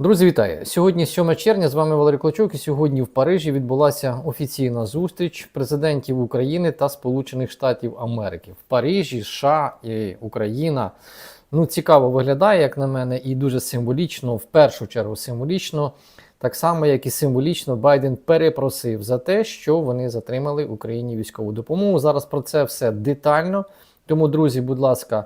Друзі, вітаю! Сьогодні 7 червня. З вами Валерій Клочок. І сьогодні в Парижі відбулася офіційна зустріч президентів України та Сполучених Штатів Америки. В Парижі, США і Україна. Ну, цікаво виглядає, як на мене, і дуже символічно, в першу чергу символічно. Так само, як і символічно, Байден перепросив за те, що вони затримали Україні військову допомогу. Зараз про це все детально. Тому, друзі, будь ласка,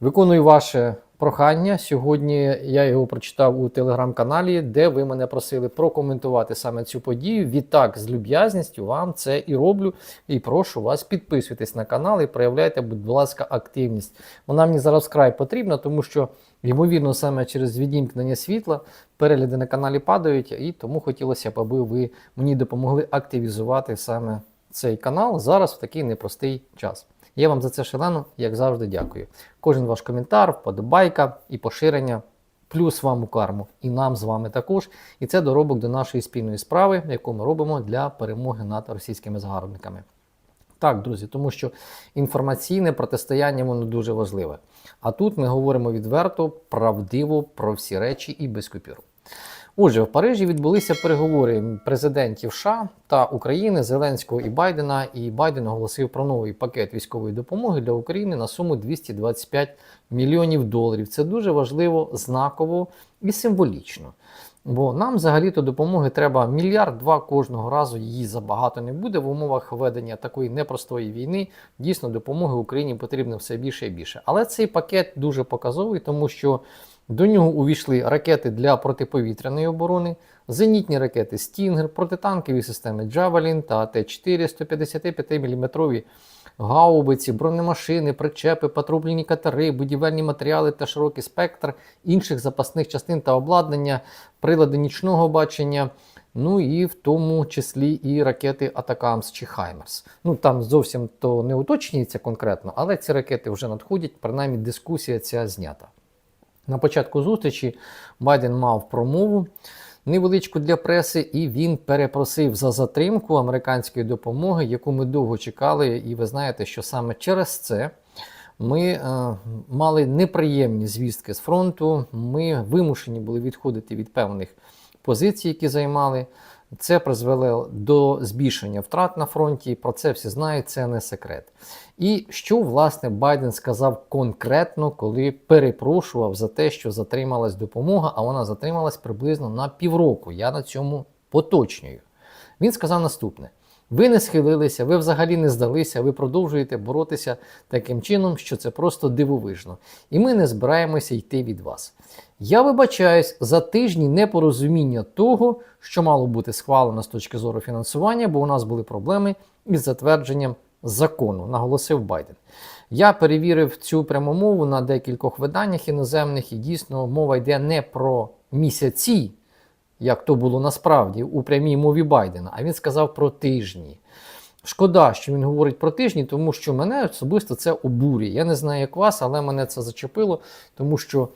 виконую ваше прохання. Сьогодні я його прочитав у телеграм-каналі, де ви мене просили прокоментувати саме цю подію. Відтак, з люб'язністю вам це і роблю. І прошу вас підписуйтесь на канал і проявляйте, будь ласка, активність. Вона мені зараз край потрібна, тому що, ймовірно, саме через відімкнення світла перегляди на каналі падають, і тому хотілося б, аби ви мені допомогли активізувати саме цей канал зараз в такий непростий час. Я вам за це шалено, як завжди, дякую. Кожен ваш коментар, вподобайка і поширення. Плюс вам у карму, і нам з вами також. І це доробок до нашої спільної справи, яку ми робимо для перемоги над російськими загарбниками. Так, друзі, тому що інформаційне протистояння воно дуже важливе. А тут ми говоримо відверто, правдиво про всі речі і без купюр. Отже, в Парижі відбулися переговори президентів США та України Зеленського і Байдена. І Байден оголосив про новий пакет військової допомоги для України на суму 225 мільйонів доларів. Це дуже важливо, знаково і символічно. Бо нам взагалі-то допомоги треба мільярд два кожного разу. Її забагато не буде в умовах ведення такої непростої війни. Дійсно, допомоги Україні потрібно все більше і більше. Але цей пакет дуже показовий, тому що до нього увійшли ракети для протиповітряної оборони, зенітні ракети Стінгер, протитанкові системи Джавелін та Т-4 155 мм гаубиці, бронемашини, причепи, патрульні катери, будівельні матеріали та широкий спектр інших запасних частин та обладнання, прилади нічного бачення. Ну і в тому числі і ракети Атакамс чи Хаймерс. Ну там зовсім то не уточнюється конкретно, але ці ракети вже надходять, принаймні дискусія ця знята. На початку зустрічі Байден мав промову невеличку для преси, і він перепросив за затримку американської допомоги, яку ми довго чекали. І ви знаєте, що саме через це ми е, мали неприємні звістки з фронту. Ми вимушені були відходити від певних позицій, які займали. Це призвело до збільшення втрат на фронті. Про це всі знають, це не секрет. І що власне Байден сказав конкретно, коли перепрошував за те, що затрималась допомога, а вона затрималась приблизно на півроку. Я на цьому поточнюю. Він сказав наступне: ви не схилилися, ви взагалі не здалися, ви продовжуєте боротися таким чином, що це просто дивовижно. І ми не збираємося йти від вас. Я вибачаюсь за тижні непорозуміння того, що мало бути схвалено з точки зору фінансування, бо у нас були проблеми із затвердженням закону, наголосив Байден. Я перевірив цю прямомову на декількох виданнях іноземних, і дійсно мова йде не про місяці, як то було насправді у прямій мові Байдена, а він сказав про тижні. Шкода, що він говорить про тижні, тому що мене особисто це обурює. Я не знаю, як вас, але мене це зачепило, тому що.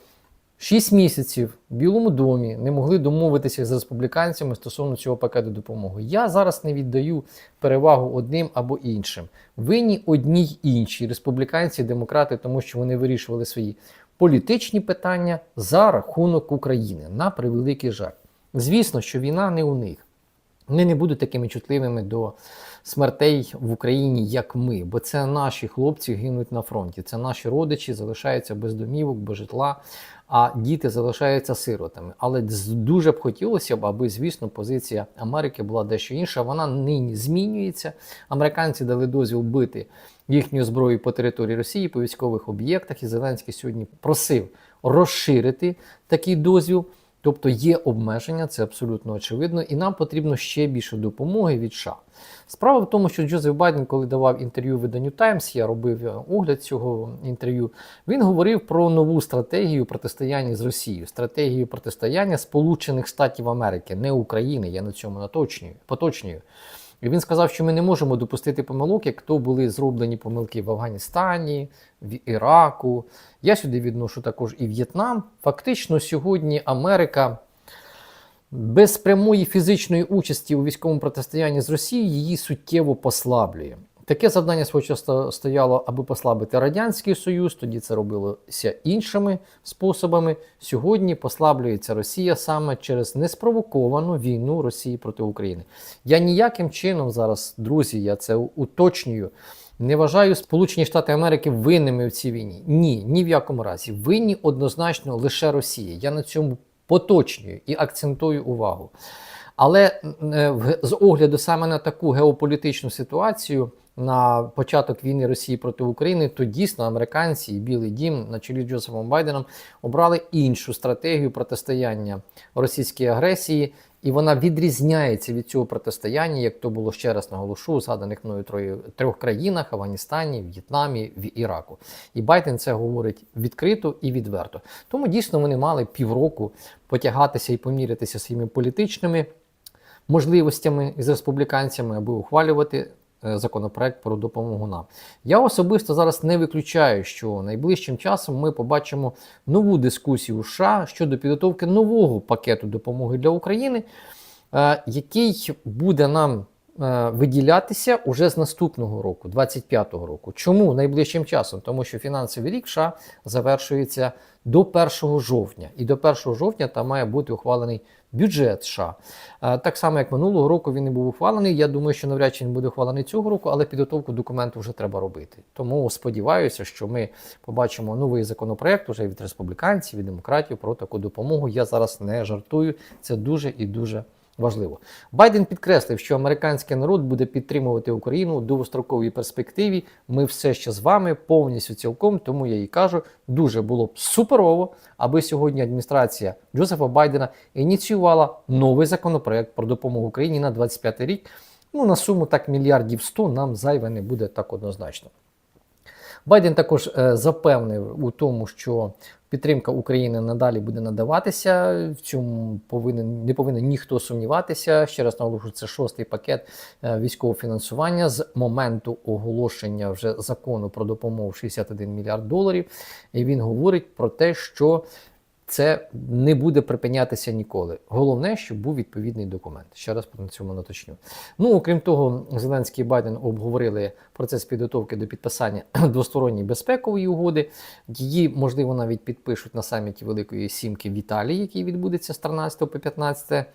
Шість місяців в Білому домі не могли домовитися з республіканцями стосовно цього пакету допомоги. Я зараз не віддаю перевагу одним або іншим. Винні одні й інші республіканці, демократи, тому що вони вирішували свої політичні питання за рахунок України на превеликий жаль. Звісно, що війна не у них. Вони не будуть такими чутливими до смертей в Україні, як ми, бо це наші хлопці гинуть на фронті. Це наші родичі залишаються без домівок, без житла, а діти залишаються сиротами. Але дуже б хотілося б, аби, звісно, позиція Америки була дещо інша. Вона нині змінюється. Американці дали дозвіл бити їхню зброю по території Росії, по військових об'єктах. І Зеленський сьогодні просив розширити такий дозвіл. Тобто є обмеження, це абсолютно очевидно, і нам потрібно ще більше допомоги від США. Справа в тому, що Джозеф Байден, коли давав інтерв'ю виданню Таймс, я робив огляд цього інтерв'ю, він говорив про нову стратегію протистояння з Росією, стратегію протистояння Сполучених Штатів Америки, не України. Я на цьому наточнюю, поточнюю. І він сказав, що ми не можемо допустити помилок, як то були зроблені помилки в Афганістані, в Іраку. Я сюди відношу також і В'єтнам. Фактично, сьогодні Америка без прямої фізичної участі у військовому протистоянні з Росією її суттєво послаблює. Таке завдання свого часу стояло, аби послабити Радянський Союз, тоді це робилося іншими способами. Сьогодні послаблюється Росія саме через неспровоковану війну Росії проти України. Я ніяким чином зараз, друзі, я це уточнюю. Не вважаю Сполучені Штати Америки винними в цій війні. Ні, ні в якому разі. Винні однозначно лише Росія. Я на цьому поточнюю і акцентую увагу. Але е, з огляду саме на таку геополітичну ситуацію на початок війни Росії проти України, то дійсно американці і Білий Дім на чолі з Джозефом Байденом обрали іншу стратегію протистояння російській агресії, і вона відрізняється від цього протистояння, як то було ще раз наголошу, у згаданих мною троє, трьох країнах: Афганістані, В'єтнамі, в Іраку. І Байден це говорить відкрито і відверто. Тому дійсно вони мали півроку потягатися і помірятися своїми політичними можливостями із республіканцями, аби ухвалювати законопроект про допомогу нам. Я особисто зараз не виключаю, що найближчим часом ми побачимо нову дискусію у США щодо підготовки нового пакету допомоги для України, е, який буде нам е, виділятися уже з наступного року, 25-го року. Чому найближчим часом? Тому що фінансовий рік США завершується до 1 жовтня, і до 1 жовтня там має бути ухвалений бюджет США. Е, Так само, як минулого року він не був ухвалений. Я думаю, що навряд чи він буде ухвалений цього року, але підготовку документу вже треба робити. Тому сподіваюся, що ми побачимо новий законопроект уже від республіканців, від демократів про таку допомогу. Я зараз не жартую. Це дуже і дуже. Важливо. Байден підкреслив, що американський народ буде підтримувати Україну у довгостроковій перспективі. Ми все ще з вами повністю цілком. Тому я їй кажу, дуже було б суперово, аби сьогодні адміністрація Джозефа Байдена ініціювала новий законопроект про допомогу Україні на 25 рік. Ну на суму так мільярдів 100 нам зайве не буде так однозначно. Байден також е, запевнив у тому, що підтримка України надалі буде надаватися. В цьому повинен не повинен ніхто сумніватися. Ще раз наголошую, це шостий пакет е, військового фінансування з моменту оголошення вже закону про допомогу 61 мільярд доларів. І він говорить про те, що це не буде припинятися ніколи. Головне, щоб був відповідний документ. Ще раз на цьому наточню. Ну, окрім того, Зеленський і Байден обговорили процес підготовки до підписання двосторонньої безпекової угоди. Її, можливо, навіть підпишуть на саміті Великої Сімки в Італії, який відбудеться з 13 по 15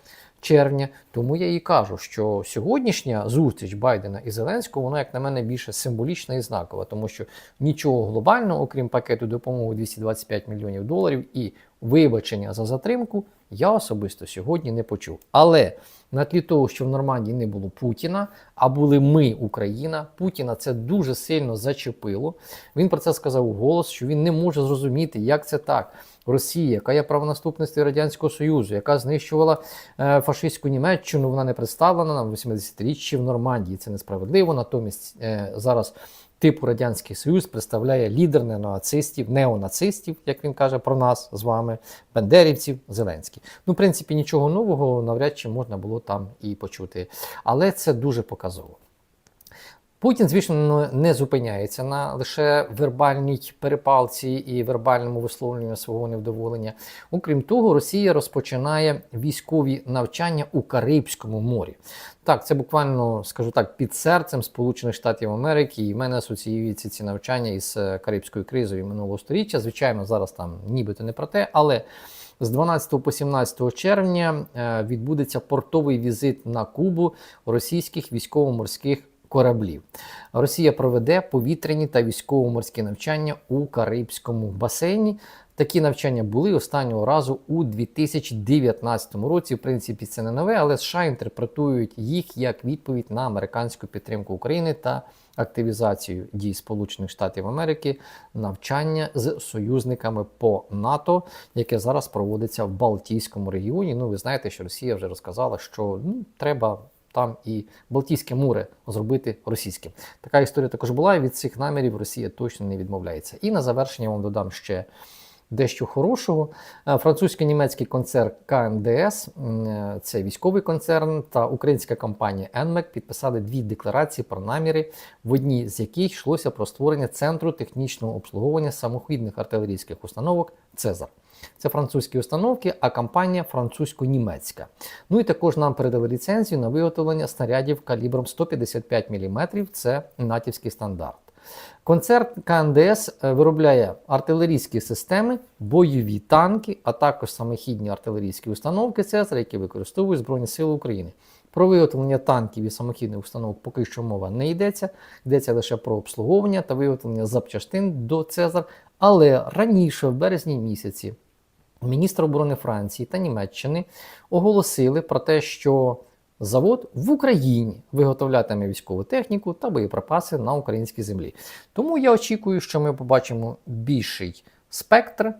червня. Тому я і кажу, що сьогоднішня зустріч Байдена і Зеленського, вона, як на мене, більше символічна і знакова, тому що нічого глобального, окрім пакету допомоги 225 мільйонів доларів і вибачення за затримку, я особисто сьогодні не почув. Але на тлі того, що в Нормандії не було Путіна, а були ми, Україна, Путіна це дуже сильно зачепило. Він про це сказав у голос, що він не може зрозуміти, як це так. Росія, яка є правонаступницею Радянського Союзу, яка знищувала е, фашистську Німеччину, вона не представлена на 80-річчі в Нормандії. Це несправедливо. Натомість е, зараз типу Радянський Союз представляє лідер неонацистів, неонацистів, як він каже про нас з вами, бендерівців, Зеленський. Ну, в принципі, нічого нового навряд чи можна було там і почути. Але це дуже показово. Путін, звісно, не зупиняється на лише вербальній перепалці і вербальному висловленню свого невдоволення. Окрім того, Росія розпочинає військові навчання у Карибському морі. Так, це буквально, скажу так, під серцем Сполучених Штатів Америки, і в мене асоціюються ці навчання із е, Карибською кризою минулого століття. Звичайно, зараз там нібито не про те, але. З 12 по 17 червня е, відбудеться портовий візит на Кубу російських військово-морських кораблів. Росія проведе повітряні та військово-морські навчання у Карибському басейні. Такі навчання були останнього разу у 2019 році. В принципі, це не нове, але США інтерпретують їх як відповідь на американську підтримку України та активізацію дій Сполучених Штатів Америки, навчання з союзниками по НАТО, яке зараз проводиться в Балтійському регіоні. Ну, ви знаєте, що Росія вже розказала, що ну, треба там і Балтійське море зробити російським. Така історія також була, і від цих намірів Росія точно не відмовляється. І на завершення вам додам ще. Дещо хорошого. Е, Французько-німецький концерн КНДС, е, це військовий концерн, та українська компанія Enmec підписали дві декларації про наміри, в одній з яких йшлося про створення центру технічного обслуговування самохідних артилерійських установок Цезар. Це французькі установки, а компанія французько-німецька. Ну і також нам передали ліцензію на виготовлення снарядів калібром 155 мм. Це натівський стандарт. Концерт КНДС е, виробляє артилерійські системи, бойові танки, а також самохідні артилерійські установки Цезар, які використовують Збройні Сили України. Про виготовлення танків і самохідних установок поки що мова не йдеться. Йдеться лише про обслуговування та виготовлення запчастин до Цезар. Але раніше, в березні місяці, міністр оборони Франції та Німеччини оголосили про те, що завод в Україні виготовлятиме військову техніку та боєприпаси на українській землі. Тому я очікую, що ми побачимо більший спектр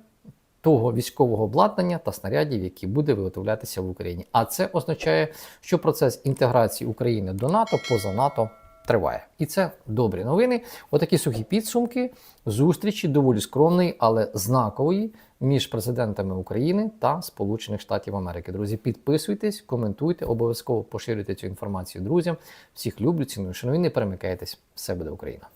того військового обладнання та снарядів, які буде виготовлятися в Україні. А це означає, що процес інтеграції України до НАТО поза НАТО триває. І це добрі новини. Отакі сухі підсумки зустрічі доволі скромної, але знакової між президентами України та Сполучених Штатів Америки. Друзі, підписуйтесь, коментуйте, обов'язково поширюйте цю інформацію друзям. Всіх люблю, ціную, шаную, не перемикайтесь. Все буде Україна.